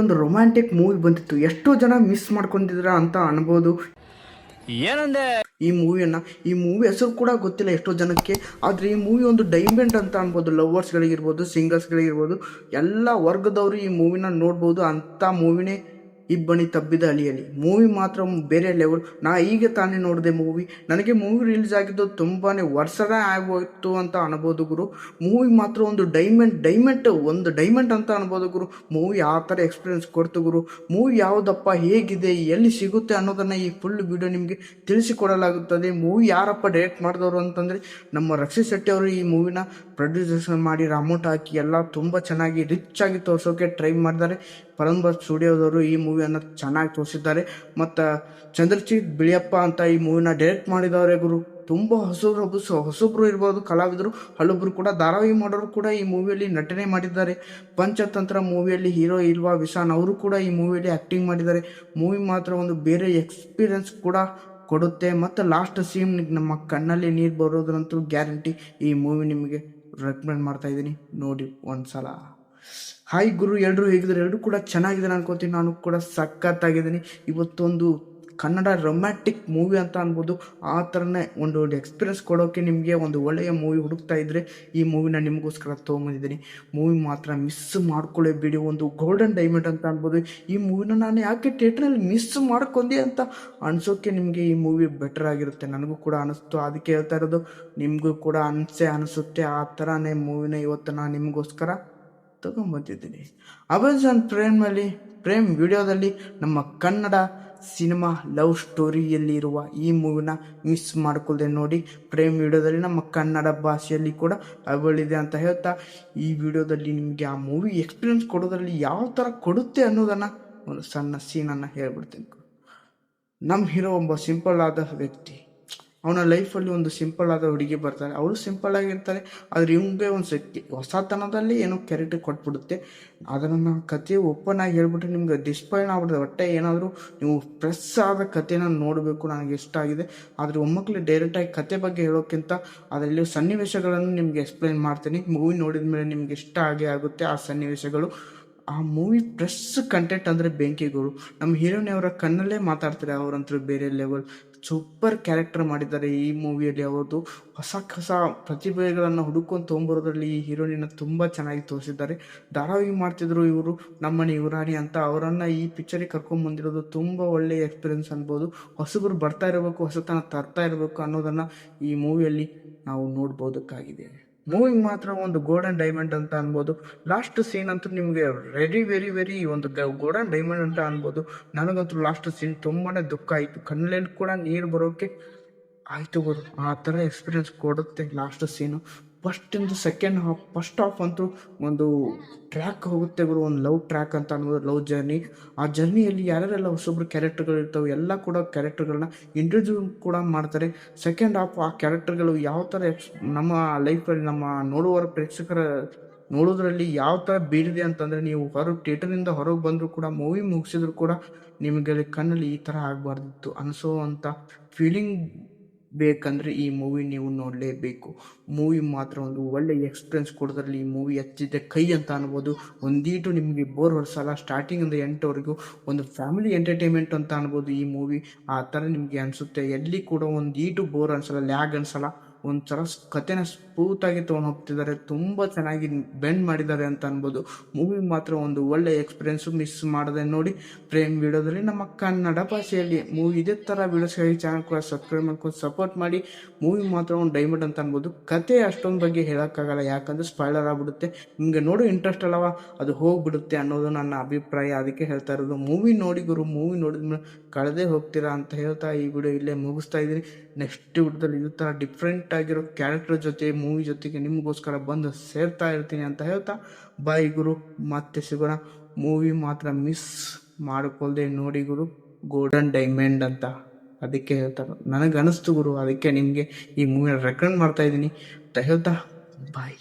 ಒಂದು romantic movie ಬಂದಿತ್ತು. ಎಷ್ಟೋ ಜನ ಮಿಸ್ ಮಾಡ್ಕೊಂಡಿದ್ರ ಅಂತ ಅನ್ಬೋದು. ಏನಂದೆ? ಈ ಮೂವಿಯನ್ನ ಈ ಮೂವಿ ಹೆಸರು ಕೂಡ ಗೊತ್ತಿಲ್ಲ ಎಷ್ಟೋ ಜನಕ್ಕೆ. ಆದರೆ ಈ ಮೂವಿ ಒಂದು ಡೈಮಂಡ್ ಅಂತ ಅನ್ಬೋದು. ಲವರ್ಸ್ಗಳಿಗಿರ್ಬೋದು ಸಿಂಗರ್ಸ್ಗಳಿಗಿರ್ಬೋದು ಎಲ್ಲ ವರ್ಗದವರು ಈ ಮೂವಿನ ನೋಡ್ಬೋದು. ಅಂಥ ಮೂವಿನೇ ಇಬ್ಬನಿ ತಬ್ಬಿದ ಅಳಿಯಲಿ ಮೂವಿ ಮಾತ್ರ ಬೇರೆ ಲೆವೆಲ್ ನಾ ಈಗ ತಾನೇ ನೋಡಿದೆ ಮೂವಿ. ನನಗೆ ಮೂವಿ ರಿಲೀಸ್ ಆಗಿದ್ದು ತುಂಬಾ ವರ್ಷನೇ ಆಗೋಯ್ತು ಅಂತ ಅನ್ಬೋದು ಗುರು. ಮೂವಿ ಮಾತ್ರ ಒಂದು ಡೈಮಂಡ್ ಡೈಮಂಡ್ ಒಂದು ಡೈಮಂಡ್ ಅಂತ ಅನ್ಬೋದು ಗುರು. ಮೂವಿ ಆ ಥರ ಎಕ್ಸ್ಪೀರಿಯನ್ಸ್ ಕೊಡ್ತು ಗುರು. ಮೂವಿ ಯಾವುದಪ್ಪ, ಹೇಗಿದೆ, ಎಲ್ಲಿ ಸಿಗುತ್ತೆ ಅನ್ನೋದನ್ನು ಈ ಫುಲ್ ವಿಡಿಯೋ ನಿಮಗೆ ತಿಳಿಸಿಕೊಡಲಾಗುತ್ತದೆ. ಮೂವಿ ಯಾರಪ್ಪ ಡೈರೆಕ್ಟ್ ಮಾಡಿದವರು ಅಂತಂದರೆ ನಮ್ಮ ರಕ್ಷಿತ್ ಶೆಟ್ಟಿ ಅವರು ಈ ಮೂವಿನ ಪ್ರೊಡ್ಯೂಸೇಷನ್ ಮಾಡಿ ಅಮೌಂಟ್ ಹಾಕಿ ಎಲ್ಲ ತುಂಬ ಚೆನ್ನಾಗಿ ರಿಚ್ ಆಗಿ ತೋರಿಸೋಕೆ ಟ್ರೈ ಮಾಡಿದ್ದಾರೆ ಪರಂಬರ್ ಸ್ಟುಡಿಯೋದವರು ಈ ಮೂವಿಯನ್ನು ಚೆನ್ನಾಗಿ ತೋರಿಸಿದ್ದಾರೆ. ಮತ್ತು ಚಂದ್ರಜಿತ್ ಬಿಳಿಯಪ್ಪ ಅಂತ ಈ ಮೂವಿನ ಡೈರೆಕ್ಟ್ ಮಾಡಿದವರೇ ಗುರು. ತುಂಬ ಹೊಸಬ್ರು ಹೊಸ ಹೊಸಬ್ರು ಇರ್ಬೋದು ಕಲಾವಿದರು. ಹಲೊಬ್ರು ಕೂಡ, ಧಾರಾವಾಹಿ ಮಾಡೋರು ಕೂಡ ಈ ಮೂವಿಯಲ್ಲಿ ನಟನೆ ಮಾಡಿದ್ದಾರೆ. ಪಂಚತಂತ್ರ ಮೂವಿಯಲ್ಲಿ ಹೀರೋ ಇಲ್ವಾ ವಿಶಾನ್ ಅವರು ಕೂಡ ಈ ಮೂವಿಯಲ್ಲಿ ಆ್ಯಕ್ಟಿಂಗ್ ಮಾಡಿದ್ದಾರೆ. ಮೂವಿ ಮಾತ್ರ ಒಂದು ಬೇರೆ ಎಕ್ಸ್ಪೀರಿಯನ್ಸ್ ಕೂಡ ಕೊಡುತ್ತೆ. ಮತ್ತು ಲಾಸ್ಟ್ ಸೀನ್ ನಮ್ಮ ಕಣ್ಣಲ್ಲಿ ನೀರು ಬರೋದ್ರಂತೂ ಗ್ಯಾರಂಟಿ ಈ ಮೂವಿ ನಿಮಗೆ ರೆಕಮೆಂಡ್ ಮಾಡ್ತಾ ಇದ್ದೀನಿ. ನೋಡಿ ಒಂದ್ಸಲ. ಹಾಯ್ ಗುರು ಎಲ್ಲರೂ ಹೇಗಿದ್ದಾರೆ? ಎಲ್ಲರೂ ಕೂಡ ಚೆನ್ನಾಗಿದ್ದಾರೆ ಅನ್ಕೋತೀನಿ. ನಾನು ಕೂಡ ಸಖತ್ತಾಗಿದ್ದೀನಿ. ಇವತ್ತೊಂದು ಕನ್ನಡ ರೊಮ್ಯಾಟಿಕ್ ಮೂವಿ ಅಂತ ಅನ್ಬೋದು, ಆ ಥರನೇ ಒಂದು ಎಕ್ಸ್ಪೀರಿಯನ್ಸ್ ಕೊಡೋಕ್ಕೆ ನಿಮಗೆ ಒಂದು ಒಳ್ಳೆಯ ಮೂವಿ ಹುಡುಕ್ತಾ ಇದ್ದರೆ ಈ ಮೂವಿನ ನಿಮಗೋಸ್ಕರ ತೊಗೊಂಬಂದಿದ್ದೀನಿ. ಮೂವಿ ಮಾತ್ರ ಮಿಸ್ ಮಾಡ್ಕೊಳ್ಳೇಬೇಡಿ ಒಂದು ಗೋಲ್ಡನ್ ಡೈಮಂಡ್ ಅಂತ ಅನ್ಬೋದು. ಈ ಮೂವಿನ ನಾನು ಯಾಕೆ ಥಿಯೇಟ್ರಲ್ಲಿ ಮಿಸ್ ಮಾಡ್ಕೊಂಡೆ ಅಂತ ಅನಿಸೋಕ್ಕೆ ನಿಮಗೆ ಈ ಮೂವಿ ಬೆಟರ್ ಆಗಿರುತ್ತೆ. ನನಗೂ ಕೂಡ ಅನಿಸ್ತು. ಅದಕ್ಕೆ ಹೇಳ್ತಾ ಇರೋದು, ನಿಮಗೂ ಕೂಡ ಅನಿಸೇ ಅನಿಸುತ್ತೆ. ಆ ಥರನೇ ಮೂವಿನ ಇವತ್ತು ನಾನು ನಿಮಗೋಸ್ಕರ ತಗೊಂಬಂದಿದ್ದೀನಿ ಅಮೆಝಾನ್ ಪ್ರೇಮಲ್ಲಿ ಪ್ರೇಮ್ ವಿಡಿಯೋದಲ್ಲಿ ನಮ್ಮ ಕನ್ನಡ ಸಿನಿಮಾ ಲವ್ ಸ್ಟೋರಿಯಲ್ಲಿರುವ ಈ ಮೂವಿನ ಮಿಸ್ ಮಾಡ್ಕೊಳ್ದೆ ನೋಡಿ. ಪ್ರೇಮ್ ವಿಡಿಯೋದಲ್ಲಿ ನಮ್ಮ ಕನ್ನಡ ಭಾಷೆಯಲ್ಲಿ ಕೂಡ ಅವಳಿದೆ ಅಂತ ಹೇಳ್ತಾ, ಈ ವಿಡಿಯೋದಲ್ಲಿ ನಿಮಗೆ ಆ ಮೂವಿ ಎಕ್ಸ್ಪೀರಿಯನ್ಸ್ ಕೊಡೋದ್ರಲ್ಲಿ ಯಾವ ಥರ ಕೊಡುತ್ತೆ ಅನ್ನೋದನ್ನು ಒಂದು ಸಣ್ಣ ಸೀನನ್ನು ಹೇಳ್ಬಿಡ್ತೀನಿ. ನಮ್ಮ ಹೀರೋ ಒಬ್ಬ ಸಿಂಪಲ್ ಆದ ವ್ಯಕ್ತಿ. ಅವನ ಲೈಫಲ್ಲಿ ಒಂದು ಸಿಂಪಲ್ ಆದ ಹುಡುಗಿ ಬರ್ತಾರೆ ಅವರು ಸಿಂಪಲ್ ಆಗಿರ್ತಾರೆ ಆದರೆ ಇವಂಗೆ ಒಂದು ಶಕ್ತಿ ಹೊಸತನದಲ್ಲಿ ಏನೋ ಕ್ಯಾರೆಕ್ಟರ್ ಕೊಟ್ಬಿಡುತ್ತೆ. ಅದನ್ನು ಕಥೆ ಓಪನ್ ಆಗಿ ಹೇಳ್ಬಿಟ್ರೆ ನಿಮ್ಗೆ ಡಿಸ್ಪೈನ್ ಆಗ್ಬಿಡುತ್ತೆ. ಹೊಟ್ಟೆ ಏನಾದರೂ ನೀವು ಪ್ರೆಸ್ ಆದ ಕಥೆನ ನೋಡಬೇಕು, ನನಗೆ ಇಷ್ಟ ಆಗಿದೆ. ಆದರೆ ಒಮ್ಮಕ್ಕಳು ಡೈರೆಕ್ಟಾಗಿ ಕತೆ ಬಗ್ಗೆ ಹೇಳೋಕ್ಕಿಂತ ಅದರಲ್ಲಿ ಸನ್ನಿವೇಶಗಳನ್ನು ನಿಮಗೆ ಎಕ್ಸ್ಪ್ಲೈನ್ ಮಾಡ್ತೀನಿ. ಮೂವಿ ನೋಡಿದ ಮೇಲೆ ನಿಮ್ಗೆ ಇಷ್ಟ ಆಗೇ ಆಗುತ್ತೆ ಆ ಸನ್ನಿವೇಶಗಳು. ಆ ಮೂವಿ ಪ್ರೆಸ್ ಕಂಟೆಂಟ್ ಅಂದರೆ ಬೆಂಕಿಗಳು. ನಮ್ಮ ಹೀರೋನಿಯವರ ಕಣ್ಣಲ್ಲೇ ಮಾತಾಡ್ತಾರೆ, ಅವರಂತೂ ಬೇರೆ ಲೆವೆಲ್ ಸೂಪರ್ ಕ್ಯಾರೆಕ್ಟರ್ ಮಾಡಿದ್ದಾರೆ ಈ ಮೂವಿಯಲ್ಲಿ ಅವ್ರದ್ದು. ಹೊಸ ಹೊಸ ಪ್ರತಿಭೆಗಳನ್ನು ಹುಡುಕೊಂಡು ತೊಗೊಂಬರೋದ್ರಲ್ಲಿ ಈ ಹೀರೋಯಿನ ತುಂಬ ಚೆನ್ನಾಗಿ ತೋರಿಸಿದ್ದಾರೆ. ಧಾರಾವಾಹಿ ಮಾಡ್ತಿದ್ರು ಇವರು, ನಮ್ಮನೆ ಇವರಾಣಿ ಅಂತ. ಅವರನ್ನು ಈ ಪಿಕ್ಚರಿಗೆ ಕರ್ಕೊಂಡು ಬಂದಿರೋದು ತುಂಬ ಒಳ್ಳೆಯ ಎಕ್ಸ್ಪೀರಿಯನ್ಸ್ ಅನ್ಬೋದು. ಹೊಸಬರು ಬರ್ತಾ ಇರಬೇಕು, ಹೊಸತನ ತರ್ತಾ ಇರಬೇಕು ಅನ್ನೋದನ್ನು ಈ ಮೂವಿಯಲ್ಲಿ ನಾವು ನೋಡ್ಬೋದಕ್ಕಾಗಿದೆ. ಮೂವಿ ಮಾತ್ರ ಒಂದು ಗೋಲ್ಡನ್ ಡೈಮಂಡ್ ಅಂತ ಅನ್ಬೋದು. ಲಾಸ್ಟ್ ಸೀನ್ ಅಂತೂ ನಿಮಗೆ ವೆರಿ ವೆರಿ ವೆರಿ ಒಂದು ಗೋಲ್ಡನ್ ಡೈಮಂಡ್ ಅಂತ ಅನ್ಬೋದು. ನನಗಂತೂ ಲಾಸ್ಟ್ ಸೀನ್ ತುಂಬಾ ದುಃಖ ಆಯಿತು. ಕಣ್ಣಲ್ಲಿ ಕೂಡ ನೀರು ಬರೋಕ್ಕೆ ಆಯಿತು ಗುರು. ಆ ಥರ ಎಕ್ಸ್ಪೀರಿಯನ್ಸ್ ಕೊಡುತ್ತೆ ಲಾಸ್ಟ್ ಸೀನು ಫಸ್ಟಿಂದು ಸೆಕೆಂಡ್ ಹಾಫ್ ಫಸ್ಟ್ ಹಾಫ್ ಅಂತೂ ಒಂದು ಟ್ರ್ಯಾಕ್ ಹೋಗುತ್ತೆ ಗುರು, ಒಂದು ಲವ್ ಟ್ರ್ಯಾಕ್ ಅಂತ ಅನ್ಬೋದು ಲವ್ ಜರ್ನಿ ಆ ಜರ್ನಿಯಲ್ಲಿ ಯಾರ್ಯಾರೆಲ್ಲ ಹೊಸೊಬ್ರು ಕ್ಯಾರೆಕ್ಟರ್ಗಳು ಇರ್ತವೆ, ಎಲ್ಲ ಕೂಡ ಕ್ಯಾರೆಕ್ಟರ್ಗಳನ್ನ ಇಂಟ್ರೊಡ್ಯೂ ಕೂಡ ಮಾಡ್ತಾರೆ. ಸೆಕೆಂಡ್ ಹಾಫ್ ಆ ಕ್ಯಾರೆಕ್ಟರ್ಗಳು ಯಾವ ಥರ ಎಕ್ಸ್ ನಮ್ಮ ಲೈಫಲ್ಲಿ ನಮ್ಮ ನೋಡುವವರ ಪ್ರೇಕ್ಷಕರ ನೋಡೋದ್ರಲ್ಲಿ ಯಾವ ಥರ ಬೀಳಿದೆ ಅಂತಂದರೆ, ನೀವು ಹೊರಗೆ ಥಿಯೇಟರಿಂದ ಹೊರಗೆ ಬಂದರೂ ಕೂಡ ಮೂವಿ ಮುಗಿಸಿದ್ರು ಕೂಡ ನಿಮಗೆ ಕಣ್ಣಲ್ಲಿ ಈ ಥರ ಆಗಬಾರ್ದಿತ್ತು ಅನಿಸೋ ಅಂಥ ಫೀಲಿಂಗ್ ಬೇಕಂದರೆ ಈ ಮೂವಿ ನೀವು ನೋಡಲೇಬೇಕು. ಮೂವಿ ಮಾತ್ರ ಒಂದು ಒಳ್ಳೆಯ ಎಕ್ಸ್ಪೀರಿಯನ್ಸ್ ಕೊಡೋದ್ರಲ್ಲಿ ಈ ಮೂವಿ ಹಚ್ಚಿದ್ದೆ ಕೈ ಅಂತ ಅನ್ಬೋದು. ಒಂದೀಟು ನಿಮಗೆ ಬೋರ್ ಹೊಡ್ಸಲ್ಲ ಸ್ಟಾರ್ಟಿಂಗಿಂದ ಎಂಟವರೆಗೂ ಒಂದು ಫ್ಯಾಮಿಲಿ ಎಂಟರ್ಟೈನ್ಮೆಂಟ್ ಅಂತ ಅನ್ಬೋದು ಈ ಮೂವಿ ಆ ಥರ ನಿಮಗೆ ಅನಿಸುತ್ತೆ. ಎಲ್ಲಿ ಕೂಡ ಒಂದೀಟು ಬೋರ್ ಅನ್ಸಲ್ಲ ಲ್ಯಾಗ್ ಅನ್ಸಲ್ಲ. ಒಂಥರ ಕತೆನ ಸ್ಪೂತಾಗಿ ತೊಗೊಂಡು ಹೋಗ್ತಿದ್ದಾರೆ ತುಂಬ ಚೆನ್ನಾಗಿ ಬೆಂಡ್ ಮಾಡಿದ್ದಾರೆ ಅಂತ ಅನ್ಬೋದು. ಮೂವಿ ಮಾತ್ರ ಒಂದು ಒಳ್ಳೆ ಎಕ್ಸ್ಪೀರಿಯೆನ್ಸು ಮಿಸ್ ಮಾಡದೆ ನೋಡಿ, ಪ್ರೇಮ್ ವಿಡಿಯೋದಲ್ಲಿ ನಮ್ಮ ಕನ್ನಡ ಭಾಷೆಯಲ್ಲಿ ಮೂವಿ ಇದೇ ಥರ ವಿಡಿಯೋಸ್ಗಾಗಿ ಚಾನಲ್ ಕೂಡ ಸಬ್ಸ್ಕ್ರೈಬ್ ಮಾಡ್ಕೊಂಡು ಸಪೋರ್ಟ್ ಮಾಡಿ ಮೂವಿ ಮಾತ್ರ ಒಂದು ಡೈಮಂಡ್ ಅಂತ ಅನ್ಬೋದು. ಕತೆ ಅಷ್ಟೊಂದು ಬಗ್ಗೆ ಹೇಳೋಕ್ಕಾಗಲ್ಲ. ಯಾಕಂದರೆ ಸ್ಪಾಯ್ಲರ್ ಆಗಿಬಿಡುತ್ತೆ. ನಿಮಗೆ ನೋಡೋ ಇಂಟ್ರೆಸ್ಟ್ ಅಲ್ಲವ? ಅದು ಹೋಗ್ಬಿಡುತ್ತೆ ಅನ್ನೋದು ನನ್ನ ಅಭಿಪ್ರಾಯ. ಅದಕ್ಕೆ ಹೇಳ್ತಾ ಇರೋದು ಮೂವಿ ನೋಡಿ ಗುರು ಮೂವಿ ನೋಡಿದ್ಮೇಲೆ ಕಳೆದೇ ಹೋಗ್ತೀರಾ ಅಂತ ಹೇಳ್ತಾ ಈ ವಿಡಿಯೋ ಇಲ್ಲೇ ಮುಗಿಸ್ತಾ ಇದ್ದೀನಿ. ನೆಕ್ಸ್ಟ್ ವಿಡಿಯೋದಲ್ಲಿ ಇದು ಥರ ಡಿಫ್ರೆಂಟ್ ಆಗಿರೋ ಕ್ಯಾರೆಕ್ಟರ್ ಜೊತೆ ಮೂವಿ ಜೊತೆಗೆ ನಿಮಗೋಸ್ಕರ ಬಂದು ಸೇರ್ತಾ ಇರ್ತೀನಿ ಅಂತ ಹೇಳ್ತಾ ಬಾಯ್ ಗುರು, ಮತ್ತೆ ಸಿಗೋಣ. ಮೂವಿ ಮಾತ್ರ ಮಿಸ್ ಮಾಡಿಕೊಳ್ದೆ ನೋಡಿ ಗುರು ಗೋಲ್ಡನ್ ಡೈಮಂಡ್ ಅಂತ. ಅದಕ್ಕೆ ಹೇಳ್ತಾರೆ ನನಗೆ ಅನಿಸ್ತು ಗುರು, ಅದಕ್ಕೆ ನಿಮಗೆ ಈ ಮೂವಿನ ರೆಕಮೆಂಡ್ ಮಾಡ್ತಾ ಇದ್ದೀನಿ ಅಂತ ಹೇಳ್ತಾ ಬಾಯ್